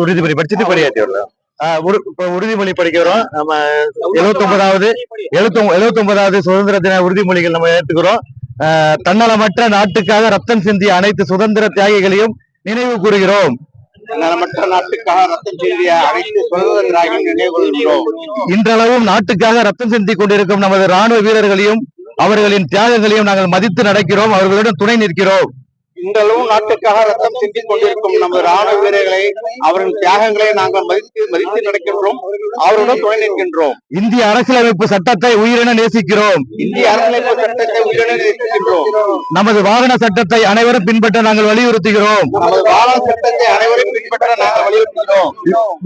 உறுதிமொழி படிச்சுட்டு இப்ப உறுதிமொழி படிக்கிறோம். நம்ம எழுபத்தி ஒன்பதாவது எழுபத்தி எழுபத்தி ஒன்பதாவது சுதந்திர தின உறுதிமொழிகள் நம்ம ஏற்றுக்கிறோம் தன்னலமற்ற நாட்டுக்காக ரத்தம் சிந்திய அனைத்து சுதந்திர தியாகிகளையும் நினைவு கூறுகிறோம். நலமற்ற நாட்டுக்காக ரத்தம் அனைத்து இன்றளவும் நாட்டுக்காக ரத்தம் சிந்திக் கொண்டிருக்கும் நமது ராணுவ வீரர்களையும் அவர்களின் தியாகங்களையும் நாங்கள் மதித்து நடக்கிறோம். அவர்களுடன் துணை நிற்கிறோம். இன்றளவும் நாட்டுக்காக ரத்தம் சிந்திக் கொண்டிருக்கும் நமது ராணுவ வீரர்களை அவரின் தியாகங்களை நாங்கள் மதித்து மதித்து நடக்கின்றோம். அவருடன் துணை நிற்கின்றோம். இந்திய அரசியலமைப்பு சட்டத்தை உயிரென நேசிக்கிறோம். இந்திய அரசியலமைப்பு சட்டத்தை உயிரிழந்து நிற்கின்றோம் நமது வாகன சட்டத்தை அனைவரும் பின்பற்ற நாங்கள் வலியுறுத்துகிறோம். நமது வாழ சட்டத்தை அனைவரும் பின்பற்ற நாங்கள் வலியுறுத்துகிறோம்.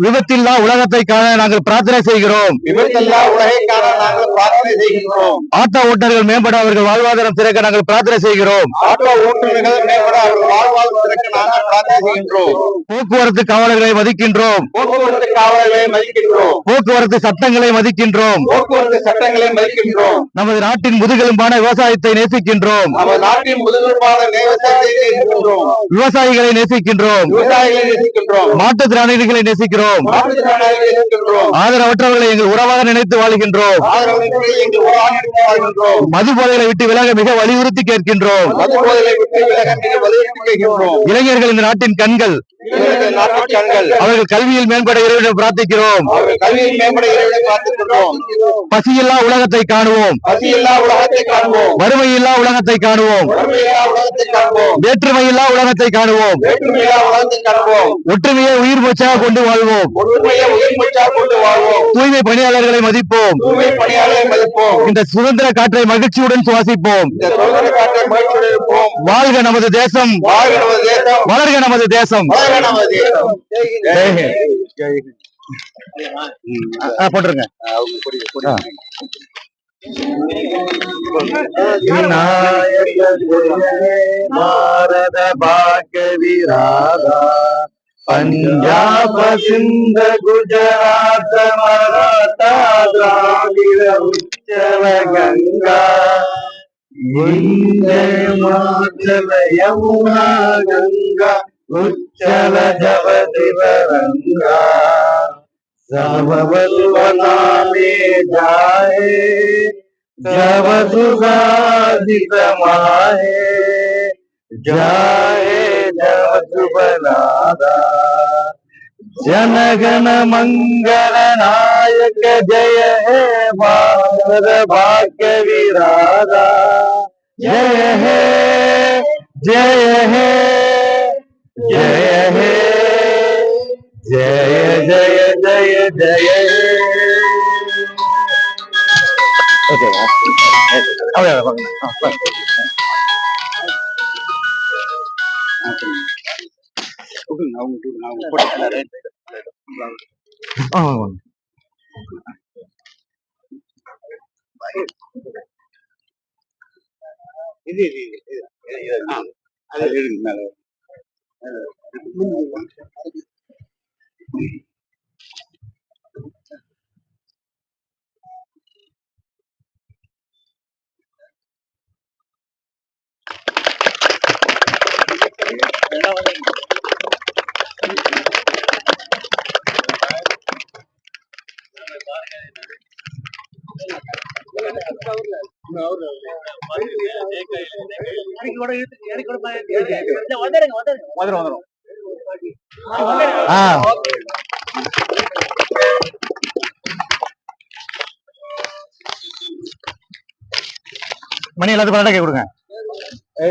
விபத்தில்லா உலகத்தை காண நாங்கள் பிரார்த்தனை செய்கிறோம். விபத்தல்லா உலகை காண நாங்கள் பிரார்த்தனை செய்கின்றோம். ஆட்டோ ஓட்டுநர்கள் மேம்பட அவர்கள் வாழ்வாதாரம் திறக்க நாங்கள் பிரார்த்தனை செய்கிறோம். ஆட்டோ ஓட்டுநர்கள் நாங்கள் போக்குவரத்து காவலர்களை மதிக்கின்றோம். போக்குவரத்து காவலர்களை மதிக்கின்றோம். போக்குவரத்து சட்டங்களை மதிக்கின்றோம். போக்குவரத்து சட்டங்களை மதிக்கின்றோம். நமது நாட்டின் முதுகெலும்பான விவசாயத்தை நேசிக்கின்றோம். நம்ம நாட்டின் முதுகுப்பான விவசாயத்தை நேசிக்கின்றோம். விவசாயிகளை நேசிக்கின்றோம். விவசாயிகளை நேசிக்கின்றோம். மாற்றுத்திறனாளிகளை நேசிக்கிறோம். ஆதரவற்றவர்களை எங்கள் உறவாக நினைத்து வாழ்கின்றோம். மது போதைகளை விட்டு விலக மிக வலியுறுத்தி கேட்கின்றோம். மது போதைகளை விட்டு விலக மிக வலியுறுத்தி கேட்கின்றோம் இளைஞர்கள் இந்த நாட்டின் கண்கள் அவர்கள் கல்வியில் மேம்பட இறைவனிடம் பிரார்த்திக்கிறோம். கல்வியில் மேம்பட இறைவனை பார்த்துக்கின்றோம் பசியில்லா உலகத்தை காணுவோம். பசியில்லா உலகத்தை காண்போம் வறுமையில்லா உலகத்தை காணுவோம். வறுமையில்லா உலகத்தை காண்போம் வேற்றுமையில்லா உலகத்தை காணுவோம். வேற்றுமையில்லா உலகத்தை காண்போம் ஒற்றுமையை உயிர் மூச்சாக கொண்டு வாழ்வோம். தூய்மை பணியாளர்களை மதிப்போம். இந்த சுதந்திர காற்றை மகிழ்ச்சியுடன் சுவாசிப்போம். வாழ்க நமது தேசம். வளர்க நமது தேசம். போட்டுருங்க. ஆ. பாரத பாக விராதா பஞ்சாப சிந்த குஜராத் மராத்தா திராவிட உச்சல கங்கா. மாச்சல யமுனா கங்கா. चल जब दिवरंगा सबवल्वना में जाए जब सुगादित माए जाए जब जनगण मंगल नायक जय हे भारत भाग्य विरादा जय हे जय हे। जय हे जय जय जय जय ஓகே அப்படியே இது இது இது இது ஆ, அது எடுங்க மேல வந்துடும் வந்துடும் ஆ மணி எல்லாத்துக்கும் கரெக்டாக கொடுங்க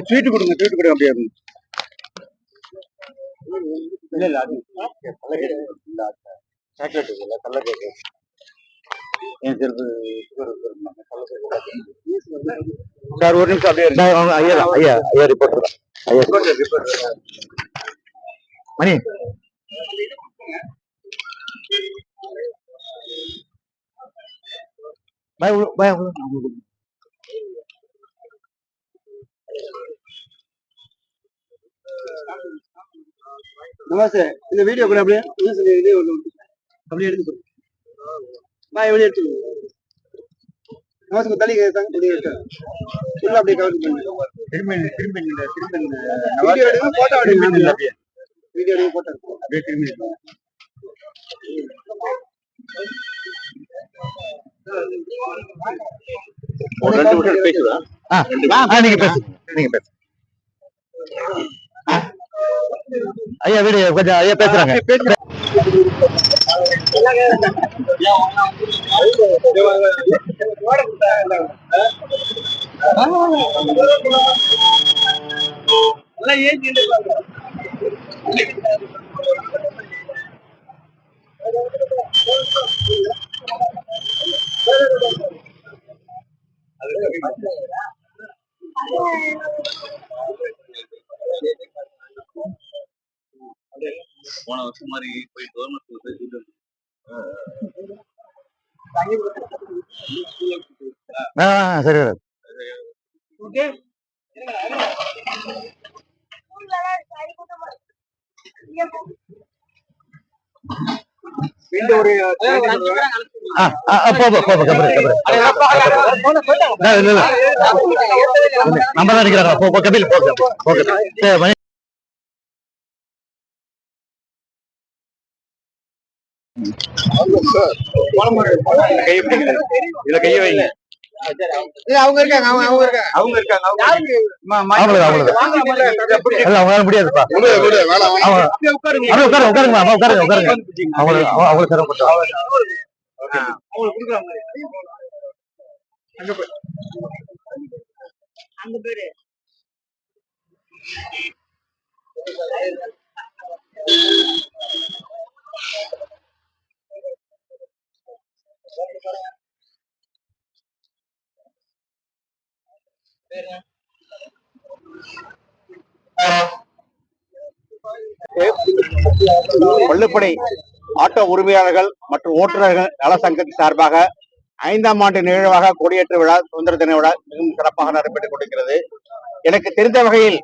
ஸ்வீட் கொடுங்க ஸ்வீட் கொடுங்க அப்படியே இல்ல இல்ல அது சாக்லேட் இல்ல கல்ல கேக்கு என் செல்ஃபு சார் ஒரு நிமிஷம் அப்படியே ஐயா ஐயா ஐயா ரிப்போர்ட் ஐயா. மணி. பாய் பாய் இந்த வீடியோ கூட அப்படியே இது ஒண்ணு அப்படியே எடுத்து. நான் வெளியே எடுத்து. நமஸ்தே தள்ளி உள்ள அப்படியே கவர் பண்ணுங்க திரும்பி திரும்பி திரும்பி வீடியோ எடுங்க போட்டோ எடுங்க. அப்படியே. வீடியோ போட்டேன் அப்படியே திரும்பி நில்லுங்க. ஒரு ரெண்டு நிமிஷம் பேசுவேன் ஆ, ஆ, நீங்க பேசுங்க நீங்க பேசுங்க ஐயா வீடு கொஞ்சம் ஐயா பேசுறாங்க. போன வருஷம் மாதிரி போய் கவர்மெண்ட் பேசிட்டு ஆ சரி சரி. மீண்டும் ஒரு. நம்ம தான் நிக்கிறாங்க. போ கபில் போ கபில், போ கபில். சரி, மணி- கை பிடிங்க. இதுல கைய வைங்க. அவங்க இருக்காங்க அவங்க அவங்க இருக்காங்க. அவங்க இருக்காங்க அவங்க அவங்களால முடியாதுப்பா. உட்காருங்க. உட்காருங்க அவங்களுக்கு அவங்களுக்கு அங்க போய். அங்க பேரு பள்ளுப்படை ஆட்டோ உரிமையாளர்கள் மற்றும் ஓட்டுநர்கள் நல சங்கத்தின் சார்பாக ஐந்தாம் ஆண்டு நிகழ்வாக கொடியேற்று விழா சுதந்திர தின விழா மிகவும் சிறப்பாக நடைபெற்றுக் கொண்டிருக்கிறது. எனக்கு தெரிந்த வகையில்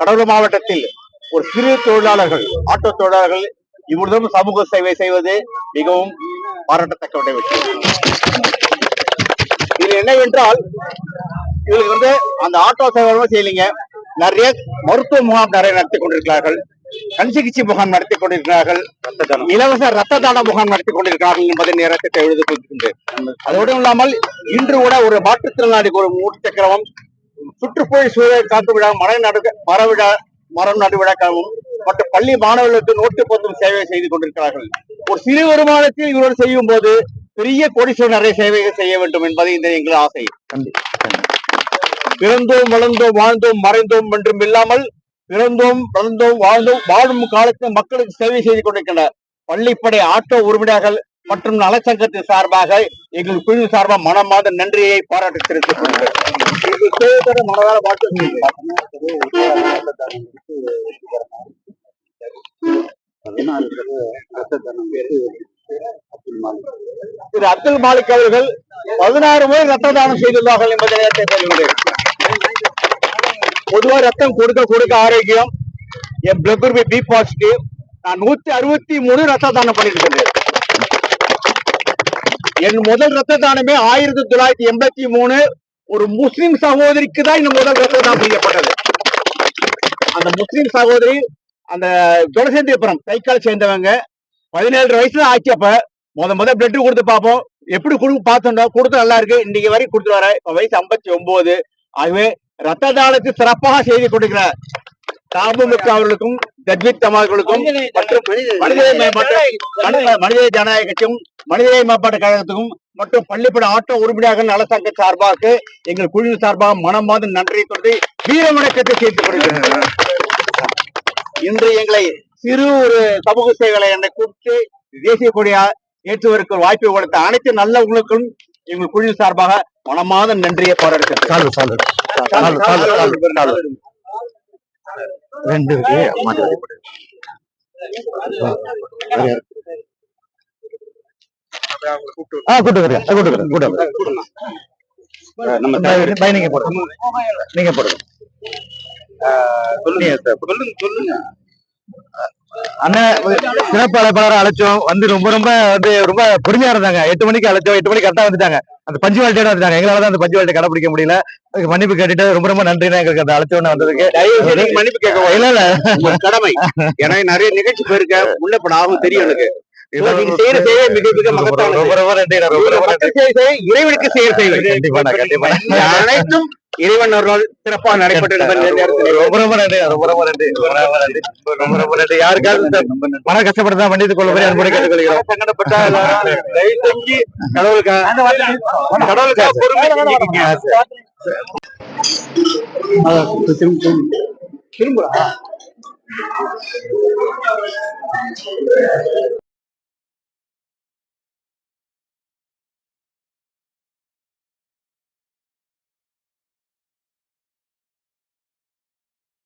கடலூர் மாவட்டத்தில் ஒரு சிறு தொழிலாளர்கள் ஆட்டோ தொழிலாளர்கள் இவ்வளவு சமூக சேவை செய்வது மிகவும் பாராட்டத்தக்க விஷயம். இது என்னவென்றால் இவங்களுக்கு வந்து அந்த ஆட்டோ சேவை செய்யலைங்க. நிறைய மருத்துவ முகாம் நிறைய நடத்தி கொண்டிருக்கிறார்கள். கண் சிகிச்சை முகாம் நடத்தி கொண்டிருக்கிறார்கள். இலவச ரத்த தான முகாம் நடத்தி கொண்டிருக்கிறார்கள் என்பதை நேரத்தை எழுதி கொடுக்கின்றேன். அதோடு இல்லாமல் இன்று கூட ஒரு மாற்றுத்திறனாளிக்கு ஒரு மூட்டு சக்கரமும் சுற்றுப்புற சூழல் காத்து விழா மர நடு மர விழா மரம் நடு விழாக்கவும் மற்றும் பள்ளி மாணவர்களுக்கு நோட்டு பொருத்தும் சேவை செய்து கொண்டிருக்கிறார்கள். ஒரு சிறு வருமானத்தில் இவர்கள் செய்யும் போது பெரிய கோடீஸ்வரர் நிறைய சேவைகள் செய்ய வேண்டும் என்பது இந்த எங்கள் ஆசை. பிறந்தோம் வளர்ந்தோம் வாழ்ந்தோம் மறைந்தோம் என்றும் இல்லாமல் பிறந்தோம் வளர்ந்தோம் வாழ்ந்தோம் வாழும் காலத்தில் மக்களுக்கு சேவை செய்து கொண்டிருக்கின்ற பள்ளிப்படை ஆட்டோ உறுப்பினர்கள் மற்றும் நலச்சங்கத்தின் சார்பாக எங்கள் குழு சார்பாக மனமாத நன்றியை பாராட்டு தெரிவித்துக் கொள்கிறேன். மனதார வாழ்த்து திரு அப்துல் மாலிக் அவர்கள் பதினாறு முறை ரத்த தானம் செய்துள்ளார்கள் என்பதை நேரத்தை தெரிவிக்கிறேன் பொதுவா ரத்தம் கொடுக்க கொடுக்க ஆரோக்கியம். என் பிளட் குரூப் பி பாசிட்டிவ் நான் நூத்தி அறுபத்தி மூணு ரத்த தானம் பண்ணிருக்கேன் என் முதல் ரத்த தானமே ஆயிரத்தி தொள்ளாயிரத்தி எண்பத்தி மூணு. ஒரு முஸ்லிம் சகோதரிக்கு தான் இந்த முதல் ரத்த தானம் செய்யப்பட்டது. அந்த முஸ்லிம் சகோதரி அந்த குலசேந்திரபுரம் கைக்கால் சேர்ந்தவங்க. பதினேழு வயசுல ஆச்சப்ப முத முத பிளட் கொடுத்து பார்ப்போம். எப்படி கொடுக்க பார்த்தோம்னா கொடுத்து நல்லா இருக்கு. இன்னைக்கு வரைக்கும் கொடுத்து வர இப்போ வயசு ஐம்பத்தி ஒன்பது ஆகவே ரத்த தானத்தை சிறப்பாக செய்து கொடுக்கிற தாபுமுக அவர்களுக்கும் தத்வித் அவர்களுக்கும் மற்றும் மனித மேம்பாட்டு மனித- மனித ஜனநாயக கட்சியும் மனித மேம்பாட்டு கழகத்துக்கும் மற்றும் பள்ளிப்பட ஆட்டோ உறுப்பினர்கள் நல சங்க சார்பாக எங்கள் குழு சார்பாக மனமார்ந்த நன்றி கொண்டு வீர வணக்கத்தை செய்து கொடுக்கிறேன் இன்று எங்களை சிறு ஒரு சமூக சேவைகளை என்னை கூப்பிட்டு தேசிய கொடியா ஏற்றுவதற்கு வாய்ப்பை கொடுத்த அனைத்து நல்ல உங்களுக்கும் எங்கள் குழு சார்பாக மனமாத நன்றியை சால்வு சால்வு. ரெண்டு இருக்கு போடு. ஆ கூட்டு கூட்டு வரேன் கூட்டு வரேன் நம்ம பை- நீங்க போடுங்க. நீங்க போடுங்க. சொல்லுங்க சொல்லுங்க சொல்லுங்க. அண்ணன் சிறப்பு அழைப்பாளரை அழைச்சோம். வந்து ரொம்ப ரொம்ப வந்து ரொம்ப பொறுமையா இருந்தாங்க. எட்டு மணிக்கு அழைச்சோம். எட்டு மணிக்கு கரெக்டா வந்துட்டாங்க. அந்த பஞ்சுவாலிட்டியோட வந்துட்டாங்க. எங்களால தான் அந்த பஞ்சுவாலிட்டி கடைபிடிக்க முடியல. மன்னிப்பு கேட்டுட்டு ரொம்ப ரொம்ப நன்றிண்ணா எங்களுக்கு அந்த அழைச்சோன்னு வந்ததுக்கு. மன்னிப்பு கேட்க இல்ல இல்ல. கடமை. எனக்கு நிறைய நிகழ்ச்சி போயிருக்க. முன்ன இப்ப ஆகும் தெரியும் எனக்கு. நன்றி. இறைவனுக்கு அனைத்தும் இறைவன் அவர்களால் சிறப்பாக நேரத்தில் ரொம்ப ரொம்ப நன்றி ரொம்ப ரொம்ப நன்றி ரொம்ப ரொம்ப நன்றி ரொம்ப ரொம்ப நன்றி. யாருக்காவது இந்த மன கஷ்டப்பட்டு தான் மன்னித்துக் கொள்ள கேட்டுக்கொள்கிறோம். சங்கடப்பட்ட தயவு செஞ்சு பொறுமை செஞ்சுக்கீங்க. திரும்புறா?